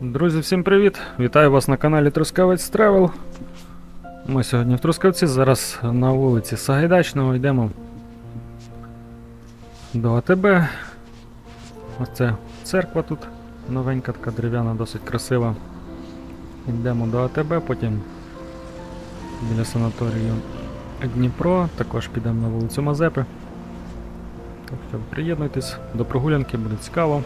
Друзі, всім привіт! Вітаю вас на каналі Трускавець Тревел. Ми сьогодні в Трускавці, зараз на вулиці Сагайдачного йдемо до АТБ. Ось це церква тут новенька, така дерев'яна, досить красива. Йдемо до АТБ, потім біля санаторію Дніпро, також підемо на вулицю Мазепи. Так що приєднуйтесь до прогулянки, буде цікаво.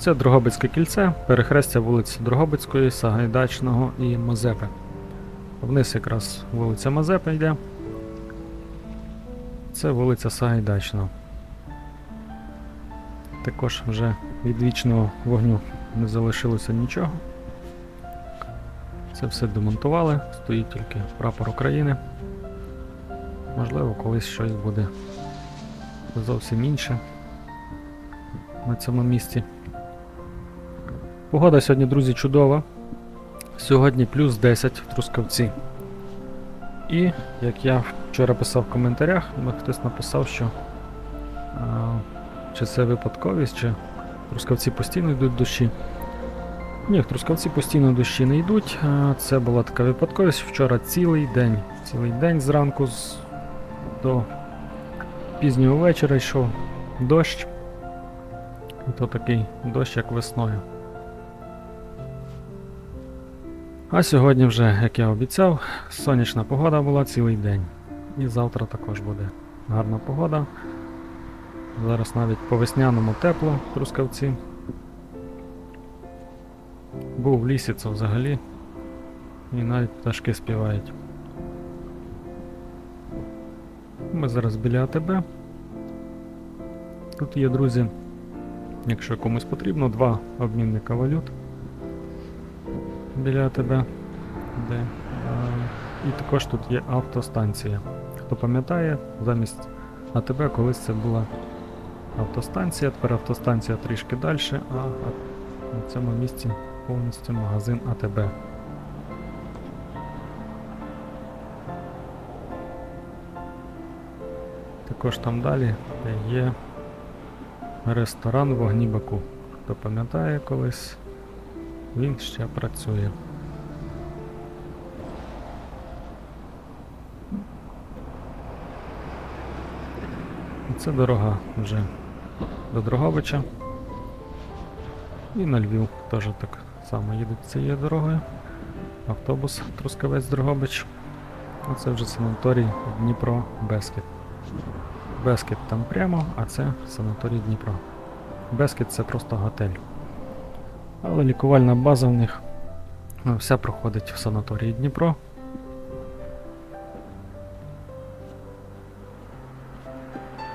Це Дрогобицьке кільце, перехрестя вулиць Дрогобицької, Сагайдачного і Мазепи. Вниз якраз вулиця Мазепи йде. Це вулиця Сагайдачного. Також вже від вічного вогню не залишилося нічого. Це все демонтували, стоїть тільки прапор України. Можливо, колись щось буде зовсім інше на цьому місці. Погода сьогодні, друзі, чудова. Сьогодні плюс 10 в Трускавці. І, як я вчора писав в коментарях, хтось написав, що а, чи це випадковість, чи Трускавці постійно йдуть дощі. Ні, Трускавці постійно дощі не йдуть. а, Це була така випадковість. Вчора цілий день. Цілий день зранку з... до пізнього вечора йшов дощ. І то такий дощ, як весною. А сьогодні вже, як я обіцяв, сонячна погода була цілий день. І завтра також буде гарна погода. Зараз навіть по весняному тепло в Трускавці. Був в лісі це взагалі. І навіть пташки співають. Ми зараз біля АТБ. Тут є, друзі, якщо комусь потрібно, два обмінника валют біля тебе, де. е, і також тут є автостанція. Хто пам'ятає, замість АТБ колись це була автостанція, тепер автостанція трішки далі, а, на цьому місці повністю магазин АТБ. Також там далі є ресторан Вогні Баку. Хто пам'ятає колись, він ще працює. Це дорога вже до Дрогобича. І на Львів теж так само їдуть цією дорогою. Автобус Трускавець Дрогобич. Оце вже санаторій Дніпро Бескет. Бескет там прямо, а це санаторій Дніпро. Бескет це просто готель. Але лікувальна база в них ну, вся проходить в санаторії Дніпро.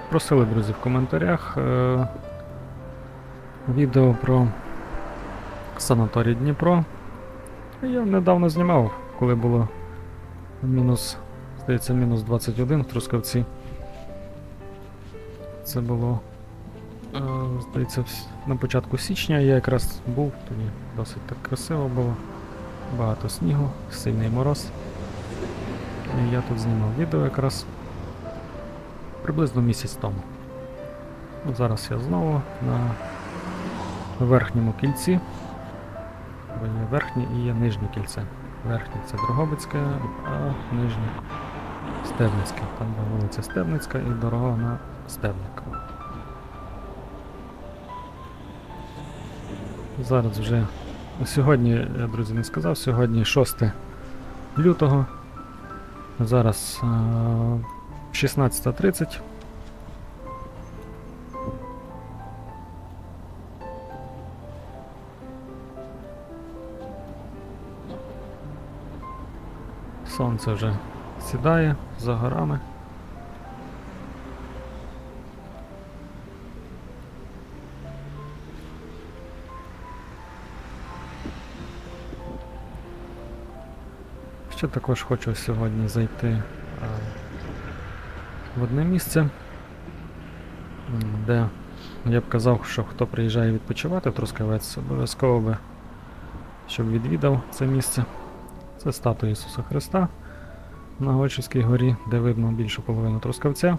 Просили, друзі, в коментарях е- відео про санаторій Дніпро. Я недавно знімав, коли було мінус, здається, мінус 21 в Трускавці. Це було Здається, на початку січня я якраз був, тоді досить так красиво було. Багато снігу, сильний мороз. І я тут знімав відео якраз приблизно місяць тому. Ну, зараз я знову на верхньому кільці. Бо є верхнє і є нижнє кільце. Верхнє це Дрогобицьке, а нижнє Стебницьке. Там вулиця Стебницька і дорога на Стебник. Зараз вже сьогодні, я друзі не сказав, сьогодні 6 лютого. Зараз е, 16.30. Сонце вже сідає за горами. Ще також хочу сьогодні зайти е, в одне місце, де я б казав, що хто приїжджає відпочивати Трускавець, обов'язково би, щоб відвідав це місце. Це статуя Ісуса Христа на Гольчівській горі, де видно більшу половину Трускавця.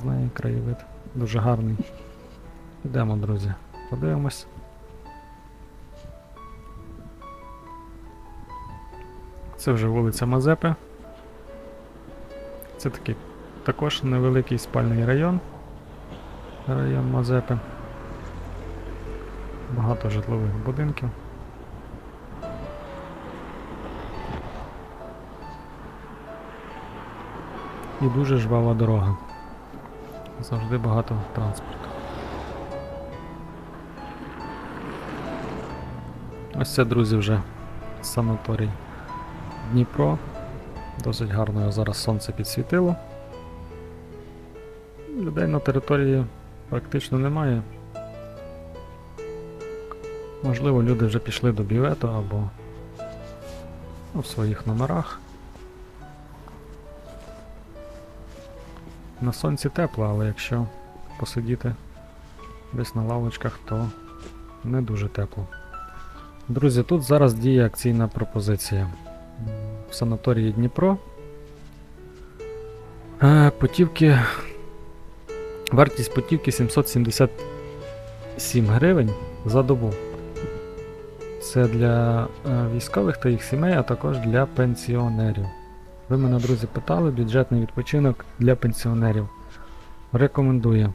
З неї краєвид дуже гарний. Йдемо, друзі, подивимось. Це вже вулиця Мазепи. Це такий також невеликий спальний район. Район Мазепи. Багато житлових будинків. І дуже жвава дорога. Завжди багато транспорту. Ось це, друзі, вже санаторій Дніпро. Досить гарно його зараз сонце підсвітило. Людей на території практично немає. Можливо, люди вже пішли до бювету або ну, в своїх номерах. На сонці тепло, але якщо посидіти десь на лавочках, то не дуже тепло. Друзі, тут зараз діє акційна пропозиція. В санаторії Дніпро. Е, Путівки. Вартість путівки 777 гривень за добу. Це для е, військових та їх сімей, а також для пенсіонерів. Ви мене, друзі, питали, бюджетний відпочинок для пенсіонерів. Рекомендую.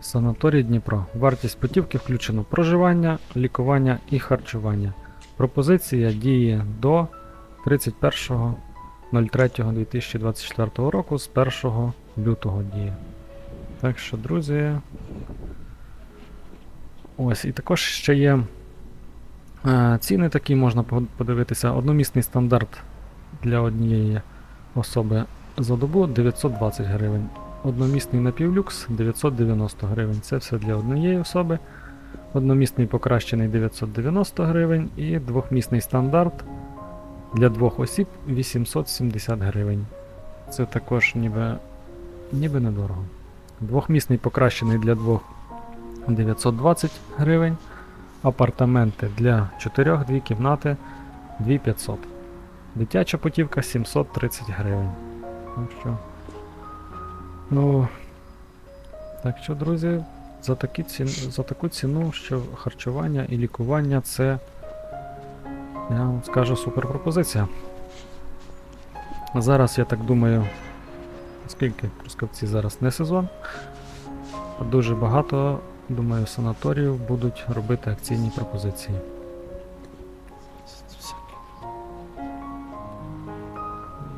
Санаторій Дніпро. Вартість путівки включено проживання, лікування і харчування. Пропозиція діє до 31.03.2024 року з 1 лютого діє. Так що, друзі. Ось, і також ще є е, ціни такі, можна подивитися. Одномісний стандарт для однієї особи за добу 920 гривень. Одномісний напівлюкс 990 гривень. Це все для однієї особи. Одномісний покращений 990 гривень і двохмісний стандарт для двох осіб 870 гривень. Це також ніби, ніби недорого. Двохмісний покращений для двох 920 гривень. Апартаменти для 4 дві кімнати 2500. Дитяча путівка 730 гривень. Так що. Ну. Так що, друзі, за, такі ці... за таку ціну, що харчування і лікування це. Я вам скажу супер пропозиція. Зараз, я так думаю, оскільки Трускавці зараз не сезон, дуже багато, думаю, санаторіїв будуть робити акційні пропозиції.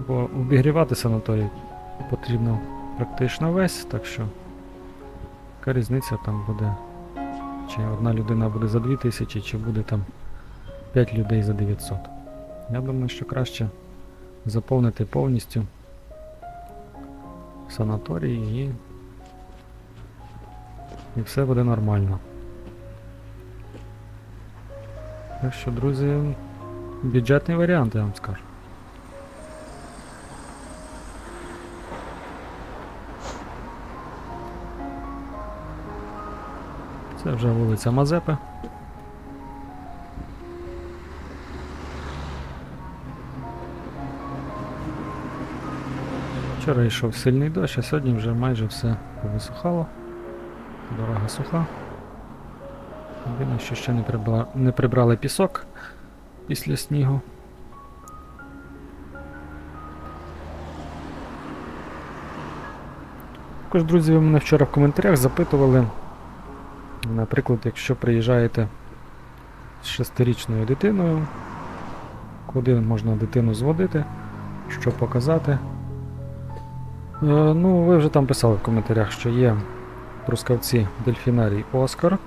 Бо обігрівати санаторій потрібно практично весь, так що яка різниця там буде, чи одна людина буде за 2000, чи буде там 5 людей за 900. Я думаю, що краще заповнити повністю санаторій і, і все буде нормально. Так що, друзі, бюджетний варіант, я вам скажу. Це вже вулиця Мазепи. Вчора йшов сильний дощ, а сьогодні вже майже все висухало. Дорога суха. Єдине, що ще не, прибра... не прибрали пісок після снігу. Також, друзі, ви мене вчора в коментарях запитували. Наприклад, якщо приїжджаєте з шестирічною дитиною, куди можна дитину зводити, що показати. Е, ну, ви вже там писали в коментарях, що є Трускавці дельфінарій Оскар,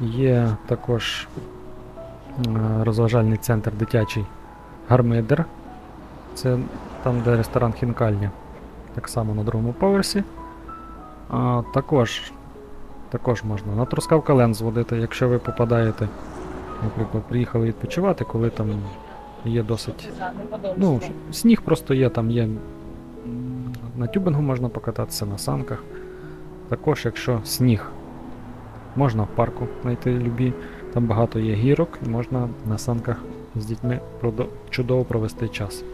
є також е, розважальний центр дитячий Гармидер. Це там, де ресторан Хінкальня, так само на другому поверсі. А, також також можна на Трускавка Ленд зводити, якщо ви попадаєте, наприклад, приїхали відпочивати, коли там є досить. Ну, сніг просто є, там є. На тюбингу можна покататися, на санках. Також, якщо сніг, можна в парку знайти любі, там багато є гірок, і можна на санках з дітьми чудово провести час.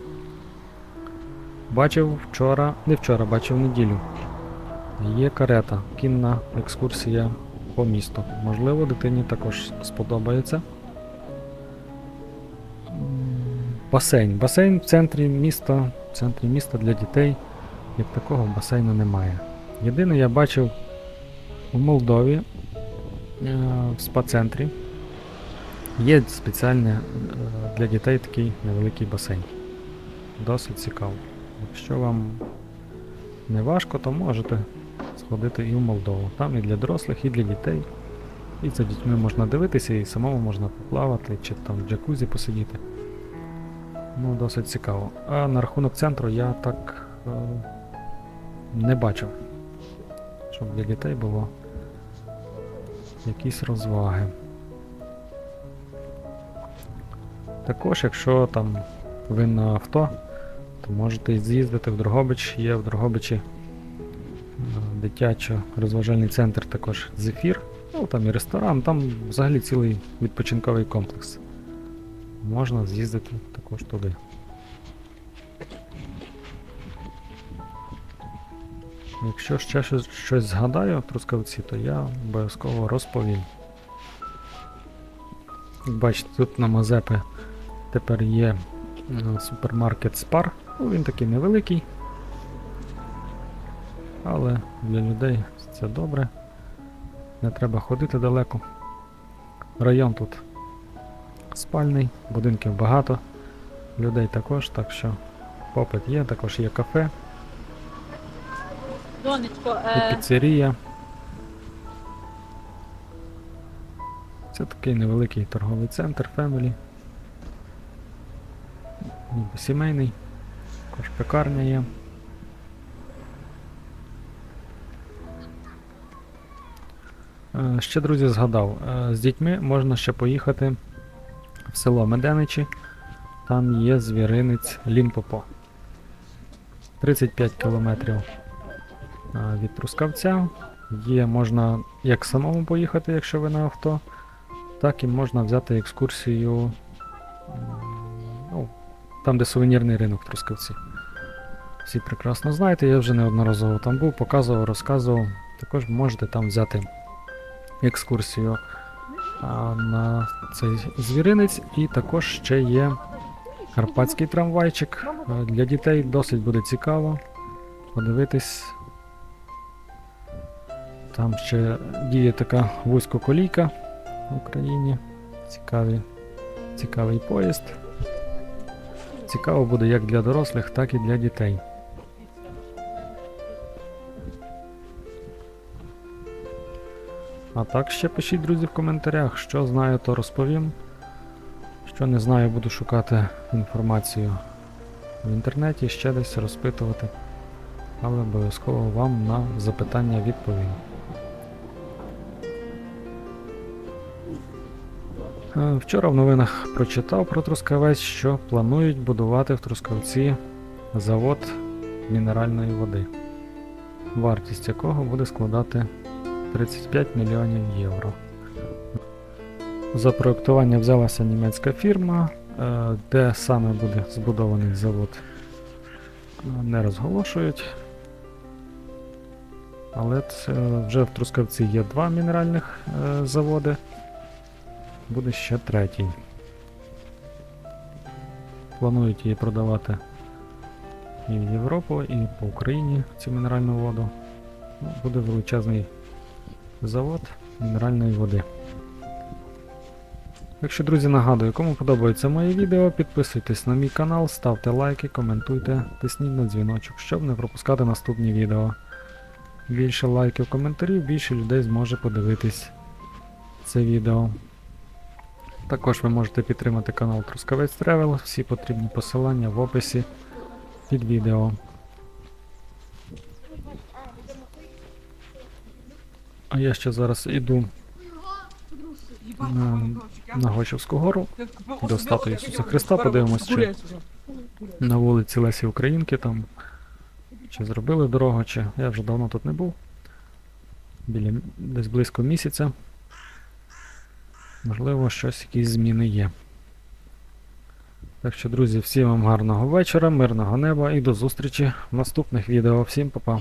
Бачив вчора, не вчора, бачив неділю. Є карета, кінна екскурсія по місту. Можливо, дитині також сподобається. Басейн. Басейн в центрі міста, в центрі міста для дітей. Як такого басейну немає. Єдине, я бачив у Молдові е, в спа-центрі є спеціальний е, для дітей такий невеликий басейн. Досить цікаво. Якщо вам не важко, то можете сходити і в Молдову. Там і для дорослих, і для дітей. І за дітьми можна дивитися, і самому можна поплавати, чи там в джакузі посидіти. Ну, досить цікаво. А на рахунок центру я так е, не бачив, щоб для дітей було якісь розваги. Також, якщо там ви авто, то можете з'їздити в Дрогобич. Є в Дрогобичі е, дитячо-розважальний центр також Зефір. Ну, там і ресторан, там взагалі цілий відпочинковий комплекс. Можна з'їздити також туди. Якщо ще щось, щось згадаю Трускавці, то я обов'язково розповім. Як бачите, тут на Мазепи тепер є е, супермаркет Спар. Ну, він такий невеликий. Але для людей це добре. Не треба ходити далеко. Район тут спальний, будинків багато, людей також, так що попит є, також є кафе, Донечко, і е, піцерія. Це такий невеликий торговий центр Family. Ніби сімейний. Також пекарня є. Ще, друзі, згадав, е, з дітьми можна ще поїхати в село Меденичі. Там є звіринець Лімпопо. 35 кілометрів е, від Трускавця. Є можна як самому поїхати, якщо ви на авто, так і можна взяти екскурсію ну, там, де сувенірний ринок Трускавці. Всі прекрасно знаєте, я вже неодноразово там був, показував, розказував. Також можете там взяти екскурсію на цей звіринець, і також ще є карпатський трамвайчик. Для дітей досить буде цікаво подивитись. Там ще діє така вузькоколійка в Україні. Цікаві, цікавий поїзд. Цікаво буде як для дорослих, так і для дітей. А так ще пишіть, друзі, в коментарях, що знаю, то розповім. Що не знаю, буду шукати інформацію в інтернеті, ще десь розпитувати. Але обов'язково вам на запитання відповім. Е, Вчора в новинах прочитав про Трускавець, що планують будувати в Трускавці завод мінеральної води, вартість якого буде складати 35 мільйонів євро. За проєктування взялася німецька фірма, е, де саме буде збудований завод, е, не розголошують. Але це вже в Трускавці є два мінеральних е, заводи. Буде ще третій. Планують її продавати і в Європу, і по Україні цю мінеральну воду. Ну, буде величезний завод мінеральної води. Якщо, друзі, нагадую, кому подобається моє відео, підписуйтесь на мій канал, ставте лайки, коментуйте, тисніть на дзвіночок, щоб не пропускати наступні відео. Більше лайків, коментарів, більше людей зможе подивитись це відео. Також ви можете підтримати канал Трускавець Тревел, всі потрібні посилання в описі під відео. А я ще зараз іду на, на Гочівську гору до статуї Ісуса Христа, подивимось, чи на вулиці Лесі Українки там чи зробили дорогу, чи я вже давно тут не був. Біля десь близько місяця. Можливо, щось, якісь зміни є. Так що, друзі, всім вам гарного вечора, мирного неба і до зустрічі в наступних відео. Всім па-па.